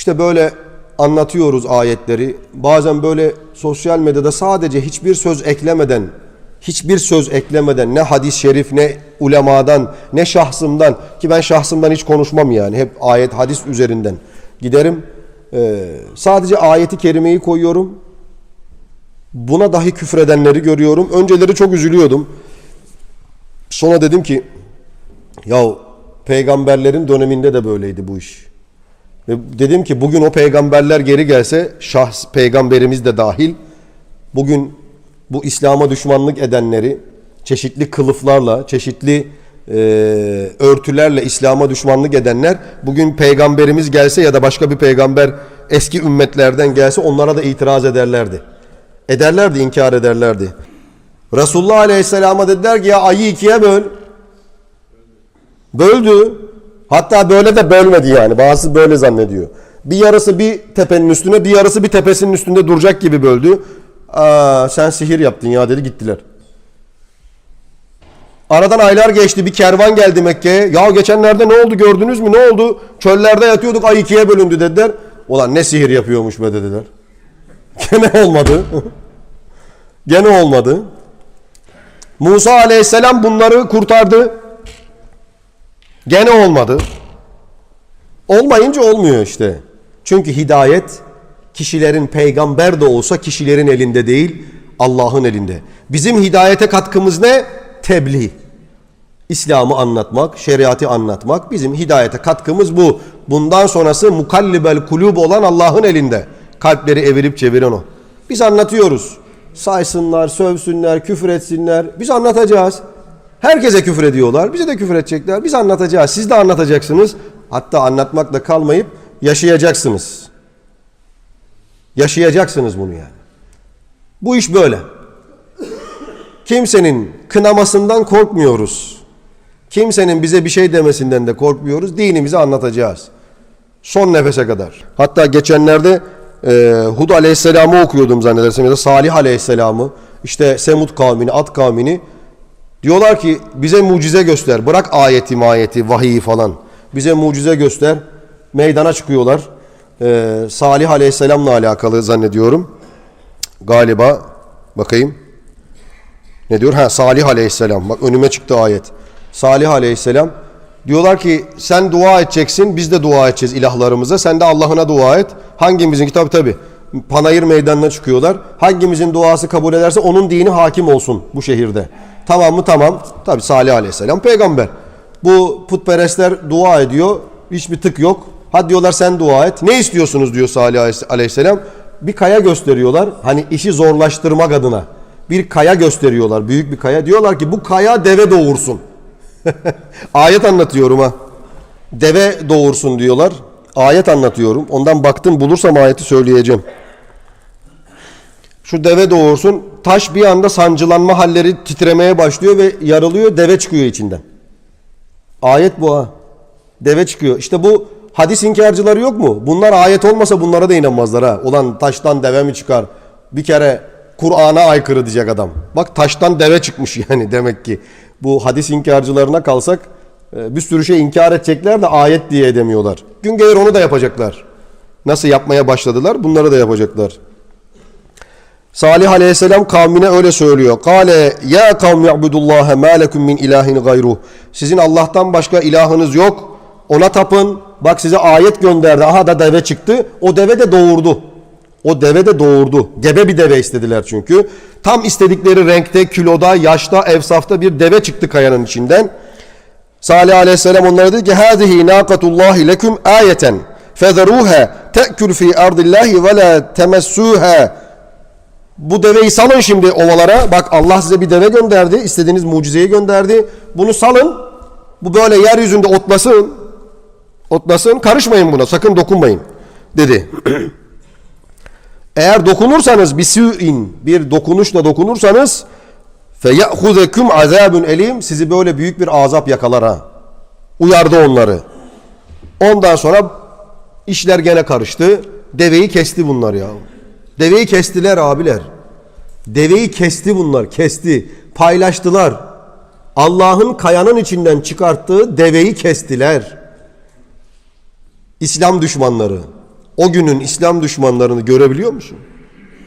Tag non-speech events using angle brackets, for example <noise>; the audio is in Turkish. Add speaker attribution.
Speaker 1: İşte böyle anlatıyoruz ayetleri. Bazen böyle sosyal medyada sadece hiçbir söz eklemeden, hiçbir söz eklemeden ne hadis-i şerif ne ulemadan ne şahsımdan ki ben şahsımdan hiç konuşmam yani. Hep ayet hadis üzerinden giderim. Ee, sadece ayeti kerimeyi koyuyorum. Buna dahi küfredenleri görüyorum. Önceleri çok üzülüyordum. Sonra dedim ki ya peygamberlerin döneminde de böyleydi bu iş. Ve dedim ki bugün o peygamberler geri gelse şahs peygamberimiz de dahil bugün bu İslam'a düşmanlık edenleri çeşitli kılıflarla, çeşitli e, örtülerle İslam'a düşmanlık edenler bugün peygamberimiz gelse ya da başka bir peygamber eski ümmetlerden gelse onlara da itiraz ederlerdi. Ederlerdi, inkar ederlerdi. Resulullah Aleyhisselam'a dediler ki ya ayı ikiye böl. Böldü. Hatta böyle de bölmedi yani. Bazısı böyle zannediyor. Bir yarısı bir tepenin üstüne, bir yarısı bir tepesinin üstünde duracak gibi böldü. Aa, sen sihir yaptın ya dedi gittiler. Aradan aylar geçti. Bir kervan geldi Mekke'ye. Ya geçenlerde ne oldu gördünüz mü? Ne oldu? Çöllerde yatıyorduk ay ikiye bölündü dediler. Ulan ne sihir yapıyormuş be dediler. <laughs> Gene olmadı. <laughs> Gene olmadı. Musa aleyhisselam bunları kurtardı. Gene olmadı. Olmayınca olmuyor işte. Çünkü hidayet kişilerin peygamber de olsa kişilerin elinde değil, Allah'ın elinde. Bizim hidayete katkımız ne? Tebliğ. İslam'ı anlatmak, şeriatı anlatmak bizim hidayete katkımız bu. Bundan sonrası mukallibel kulub olan Allah'ın elinde. Kalpleri evirip çeviren o. Biz anlatıyoruz. Saysınlar, sövsünler, küfür etsinler. Biz anlatacağız. Herkese küfür ediyorlar. Bize de küfür edecekler. Biz anlatacağız. Siz de anlatacaksınız. Hatta anlatmakla kalmayıp yaşayacaksınız. Yaşayacaksınız bunu yani. Bu iş böyle. Kimsenin kınamasından korkmuyoruz. Kimsenin bize bir şey demesinden de korkmuyoruz. Dinimizi anlatacağız. Son nefese kadar. Hatta geçenlerde e, Hud Aleyhisselam'ı okuyordum zannedersem ya da Salih Aleyhisselam'ı. İşte Semud kavmini, Ad kavmini. Diyorlar ki bize mucize göster. Bırak ayeti, mayeti, vahiyi falan. Bize mucize göster. Meydana çıkıyorlar. E, Salih Aleyhisselam'la alakalı zannediyorum. Galiba bakayım. Ne diyor? Ha Salih Aleyhisselam. Bak önüme çıktı ayet. Salih Aleyhisselam diyorlar ki sen dua edeceksin biz de dua edeceğiz ilahlarımıza. Sen de Allah'ına dua et. Hangimizin tabi tabi panayır meydanına çıkıyorlar. Hangimizin duası kabul ederse onun dini hakim olsun bu şehirde. Tamam mı? Tamam. Tabi Salih Aleyhisselam peygamber. Bu putperestler dua ediyor. Hiçbir tık yok. Hadi diyorlar sen dua et. Ne istiyorsunuz diyor Salih Aleyhisselam. Bir kaya gösteriyorlar. Hani işi zorlaştırmak adına. Bir kaya gösteriyorlar. Büyük bir kaya. Diyorlar ki bu kaya deve doğursun. <laughs> Ayet anlatıyorum ha. Deve doğursun diyorlar. Ayet anlatıyorum. Ondan baktım bulursam ayeti söyleyeceğim. Şu deve doğursun. Taş bir anda sancılanma halleri titremeye başlıyor ve yarılıyor. Deve çıkıyor içinden. Ayet bu ha. Deve çıkıyor. İşte bu hadis inkarcıları yok mu? Bunlar ayet olmasa bunlara da inanmazlar ha. Ulan taştan deve mi çıkar? Bir kere Kur'an'a aykırı diyecek adam. Bak taştan deve çıkmış <laughs> yani demek ki. Bu hadis inkarcılarına kalsak e, bir sürü şey inkar edecekler de ayet diye edemiyorlar. Gün gelir onu da yapacaklar. Nasıl yapmaya başladılar bunları da yapacaklar. Salih Aleyhisselam kavmine öyle söylüyor. Kale ya kavm ya'budullaha ma lekum min ilahin gayru. Sizin Allah'tan başka ilahınız yok. Ona tapın. Bak size ayet gönderdi. Aha da deve çıktı. O deve de doğurdu. O deve de doğurdu. Gebe bir deve istediler çünkü. Tam istedikleri renkte, kiloda, yaşta, evsafta bir deve çıktı kayanın içinden. Salih Aleyhisselam onlara dedi ki: "Hâzihi nâkatullâhi leküm âyeten. Fezerûhâ te'kül fî ardillahi ve lâ temessûhâ bu deveyi salın şimdi ovalara. Bak Allah size bir deve gönderdi. istediğiniz mucizeyi gönderdi. Bunu salın. Bu böyle yeryüzünde otlasın. Otlasın. Karışmayın buna. Sakın dokunmayın. Dedi. Eğer dokunursanız bir su'in bir dokunuşla dokunursanız feye'huzekum azabun elim sizi böyle büyük bir azap yakalar ha. Uyardı onları. Ondan sonra işler gene karıştı. Deveyi kesti bunlar ya. Deveyi kestiler abiler. Deveyi kesti bunlar, kesti. Paylaştılar. Allah'ın kayanın içinden çıkarttığı deveyi kestiler. İslam düşmanları. o günün İslam düşmanlarını görebiliyor musun?